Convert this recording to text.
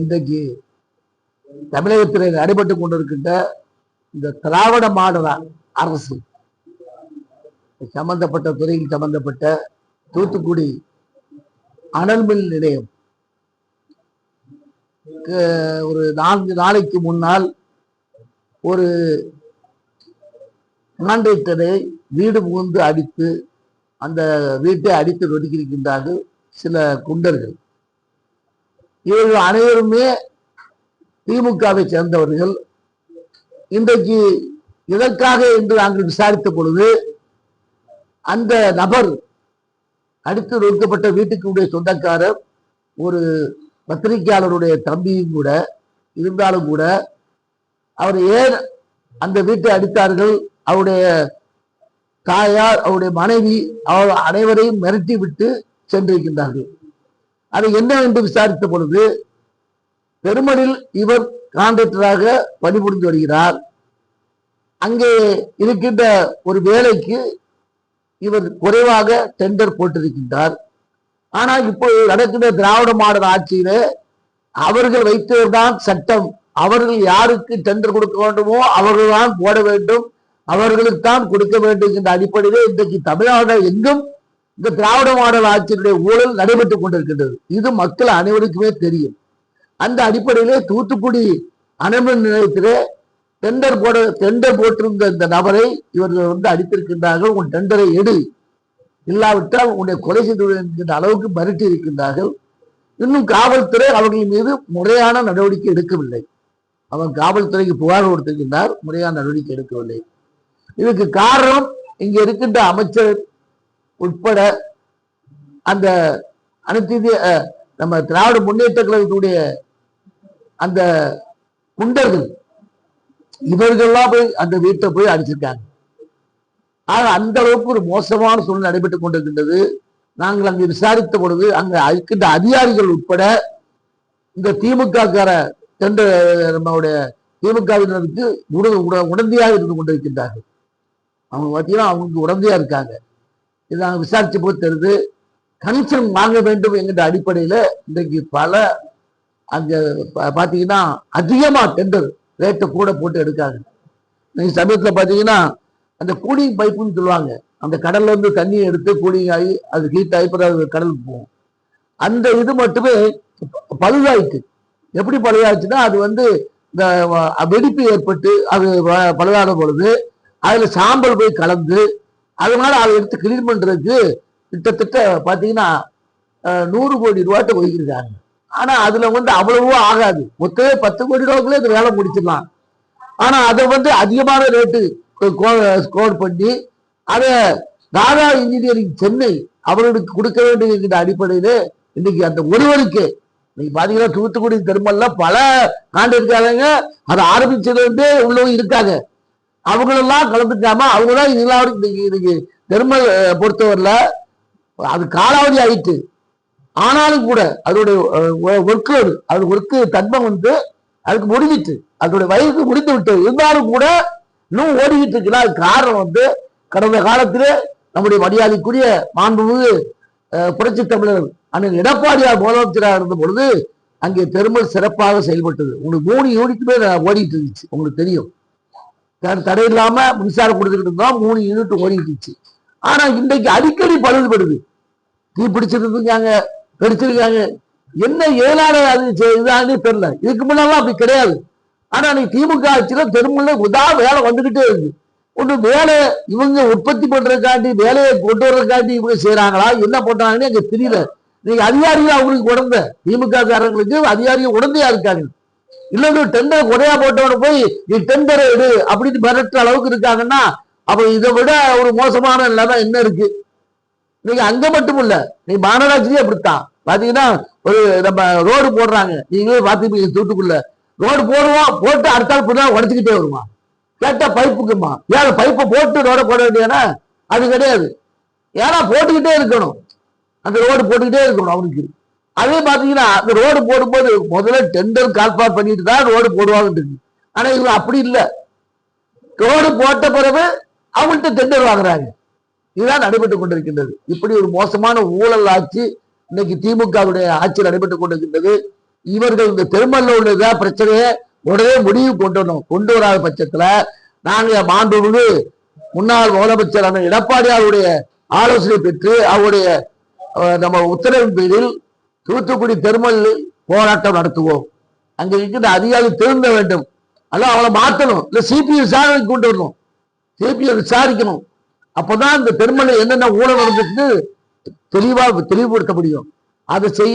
இன்றைக்கு தமிழகத்தில் நடைபெற்று கொண்டிருக்கின்ற இந்த திராவிட மாடல அரசு சம்பந்தப்பட்ட துறையில் சம்பந்தப்பட்ட தூத்துக்குடி அனல்மின் நிலையம். ஒரு நான்கு நாளைக்கு முன்னால் ஒரு கான்ட்ராக்டரை வீடு புகுந்து அடித்து அந்த வீட்டை அடித்து நொறுக்கியிருக்கின்றார்கள் சில குண்டர்கள். இவர்கள் அனைவருமே திமுகவை சேர்ந்தவர்கள். இன்றைக்கு இதற்காக என்று நாங்கள் விசாரித்த பொழுது அந்த நபர் அடுத்து நொறுக்கப்பட்ட வீட்டுக்குடைய சொந்தக்காரர் ஒரு பத்திரிகையாளருடைய தம்பியும் கூட இருந்தாலும் கூட அவர் ஏன் அந்த வீட்டை அடித்தார்கள்? அவருடைய தாயார் அவருடைய மனைவி அவர் அனைவரையும் மிரட்டி விட்டு சென்றிருக்கின்றார்கள். அது என்னவென்று விசாரித்த பொழுது பெருமனில் இவர் கான்ட்ராக்டராக பணிபுரிந்து வருகிறார். அங்கே இருக்கின்ற ஒரு வேலைக்கு இவர் குறைவாக டெண்டர் போட்டிருக்கின்றார். ஆனால் இப்போ நடக்கின்ற திராவிட மாடல் ஆட்சியிலே அவர்கள் வைத்தவர்தான் சட்டம். அவர்கள் யாருக்கு டெண்டர் கொடுக்க வேண்டுமோ அவர்கள்தான் போட வேண்டும். அவர்களுக்கு தான் கொடுக்க வேண்டும் என்ற அடிப்படையிலே இன்றைக்கு தமிழ்நாடு எங்கும் இந்த திராவிட மாடல் ஆட்சியினுடைய ஊழல் நடைபெற்றுக் கொண்டிருக்கின்றது. இது மக்கள் அனைவருக்குமே தெரியும். அந்த அடிப்படையிலே தூத்துக்குடி அணுமின் நிலையத்திலே டெண்டர் போட டெண்டர் போட்டிருந்த இந்த நபரை இவர்கள் வந்து அடித்திருக்கின்றார்கள். உன் டெண்டரை எடு. இல்லாவிட்டால் உன்னை கொலை செய்து என்கின்ற அளவுக்கு மிரட்டி இருக்கின்றார்கள். இன்னும் காவல்துறை அவர்கள் மீது முறையான நடவடிக்கை எடுக்கவில்லை. அவன் காவல்துறைக்கு புகார் கொடுத்திருக்கின்றார். முறையான நடவடிக்கை எடுக்கவில்லை. இதுக்கு காரணம் இங்கே இருக்கின்ற அமைச்சர் உட்பட அந்த அனைத்து நம்ம திராவிட முன்னேற்ற கழகத்துடைய அந்த குண்டர்கள் இவர்கள்லாம் போய் அந்த வீட்டை போய் அடிச்சிருக்காங்க. ஆனால் அந்த அளவுக்கு ஒரு மோசமான சூழ்நிலை நடைபெற்றுக் கொண்டிருக்கின்றது. நாங்கள் அங்கு விசாரித்த பொழுது அங்க இருக்கின்ற அதிகாரிகள் உட்பட இந்த திமுக கார சென்ற நம்மளுடைய திமுகவினருக்கு உடனடியாக உடந்தையாக இருந்து கொண்டிருக்கின்றார்கள். அவங்க பார்த்தீங்கன்னா அவங்களுக்கு உடந்தையா இருக்காங்க. இதை நாங்கள் விசாரிச்ச போது தெரியுது கமிஷன் வாங்க வேண்டும் என்கிற அடிப்படையில் இன்றைக்கு பல அங்கே பா- அதிகமாக டெண்டர் ரேட்டை கூட போட்டு எடுக்காங்க. நீங்க சமயத்தில் பார்த்தீங்கன்னா அந்த கூலிங் பைப்புன்னு சொல்லுவாங்க. அந்த கடல்ல இருந்து தண்ணி எடுத்து கூலிங் ஆகி அது ஹீட் ஆகி பிறகு அது கடலுக்கு போகும். அந்த இது மட்டுமே பழுதாயிட்டு எப்படி பழுதாயிடுச்சுன்னா அது வந்து இந்த வெடிப்பு ஏற்பட்டு அது பழுதான பொழுது அதில் சாம்பல் போய் கலந்து அதனால அதை எடுத்து கிளீன் பண்ணுறதுக்கு கிட்டத்தட்ட பார்த்தீங்கன்னா நூறு கோடி ரூபாட்டை ஒதுக்கியிருக்காங்க. ஆனால் அதில் வந்து அவ்வளவோ ஆகாது. மொத்தமே பத்து கோடி ரூபாய்க்குள்ளே இந்த வேலை முடிச்சிடலாம். ஆனால் அதை வந்து அதிகமான ரேட்டு ஸ்கோர் பண்ணி அதை தாரா இன்ஜினியரிங் சென்னை அவர்களுக்கு கொடுக்க வேண்டும் அடிப்படையில் இன்னைக்கு அந்த ஒருவருக்கு இன்னைக்கு பாத்தீங்கன்னா தூத்துக்குடி திருமணம்லாம் பல காண்டிருக்காங்க அதை ஆரம்பிச்சது வந்து உள்ளவங்க இருக்காங்க. அவங்களெல்லாம் கலந்துக்காம அவங்களாம் இதெல்லாம் இன்னைக்கு இன்னைக்கு திருமல் அது காலாவதி ஆயிட்டு. ஆனாலும் கூட அதோடைய ஒர்க்கோடு அது ஒர்க்கு தன்மை வந்து அதுக்கு முடிஞ்சிட்டு அதோடைய வயதுக்கு முடிந்து விட்டு இருந்தாலும் கூட இன்னும் ஓடிக்கிட்டு இருக்குன்னா அது காரணம் வந்து கடந்த காலத்தில் நம்முடைய மரியாதைக்குரிய மாண்புமிகு புரட்சி தமிழர் அண்ணன் எடப்பாடியார் முதலமைச்சராக இருந்த பொழுது அங்கே தெருமல் சிறப்பாக செயல்பட்டது. உங்களுக்கு மூணு யூனிட்டுமே ஓடிட்டு இருந்துச்சு. உங்களுக்கு தெரியும். தடை இல்லாம மின்சாரம் கொடுத்துக்கிட்டு இருந்தோம் மூணு யூனிட் ஓடிக்கிட்டுச்சு ஆனா இன்றைக்கு அடிக்கடி பழுதுபடுது. தீ பிடிச்சிருந்துருக்காங்க பிடிச்சிருக்காங்க என்ன ஏழான அது செ- இதானே தெரியல. இதுக்கு முன்னாலாம் அப்படி கிடையாது. ஆனா இன்னைக்கு திமுக ஆட்சியில தெருமுள்ள உதா வேலை வந்துகிட்டே இருக்கு. ஒன்று வேலை இவங்க உற்பத்தி பண்றதுக்காண்டி வேலையை கொண்டு வர்றதுக்காண்டி இவங்க செய்யறாங்களா என்ன பண்றாங்கன்னு எனக்கு தெரியல. நீங்க அதிகாரிகள் அவங்களுக்கு உடந்த திமுக காரங்களுக்கு அதிகாரிகள் உடந்தையா இருக்காங்க. இல்லைன்னு டெண்டர் குறையா போட்டவன போய் நீ டெண்டரை எடு அப்படின்னு மிரட்டுற அளவுக்கு இருக்காங்கன்னா அப்ப இதை விட ஒரு மோசமான நிலைமை என்ன இருக்கு. நீங்க அங்க மட்டும் இல்ல நீ மாநகராட்சியே அப்படித்தான். பாத்தீங்கன்னா ஒரு நம்ம ரோடு போடுறாங்க. நீங்களே பாத்துப்பீங்க தூட்டுக்குள்ள ரோடு போடுவோம் போட்டு அடுத்த நாள் பின்னா உடச்சுக்கிட்டே வருமா கேட்டா பைப்புக்குமா ஏன் பைப்பை போட்டு ரோட போட வேண்டியனா அது கிடையாது. ஏன்னா போட்டுக்கிட்டே இருக்கணும். அந்த ரோடு போட்டுக்கிட்டே இருக்கணும் அவனுக்கு. அதே பாத்தீங்கன்னா அந்த ரோடு போடும்போது முதல்ல டெண்டர் கால்பார் பண்ணிட்டு தான் ரோடு போடுவாங்க ஆனா இவங்க அப்படி இல்லை. ரோடு போட்ட பிறகு அவங்கள்ட்ட டெண்டர் வாங்குறாங்க. இதுதான் நடைபெற்றுக் கொண்டிருக்கின்றது. இப்படி ஒரு மோசமான ஊழல் ஆட்சி இன்னைக்கு திமுகவுடைய ஆட்சி நடைபெற்றுக் கொண்டிருக்கின்றது. இவர்கள் இந்த திருமல்ல உள்ளதான் பிரச்சனையை உடனே முடிவு கொண்டு வரணும். கொண்டு வராத பட்சத்துல நாங்க மாண்புமிகு முன்னாள் முதலமைச்சரான எடப்பாடி எடப்பாடியாருடைய ஆலோசனை பெற்று அவருடைய நம்ம உத்தரவின் பேரில் தூத்துக்குடி தெருமல்லில் போராட்டம் நடத்துவோம். அங்க இருக்கிற அதிகாரி திருந்த வேண்டும். அல்ல அவளை மாத்தணும். இல்ல சிபிஐ விசாரணை கொண்டு வரணும். சிபிஐ விசாரிக்கணும். அப்பதான் இந்த தெருமல்ல என்னென்ன ஊழல் நடந்துச்சு தெளிவா தெளிவுபடுத்த முடியும் அதை செய்ய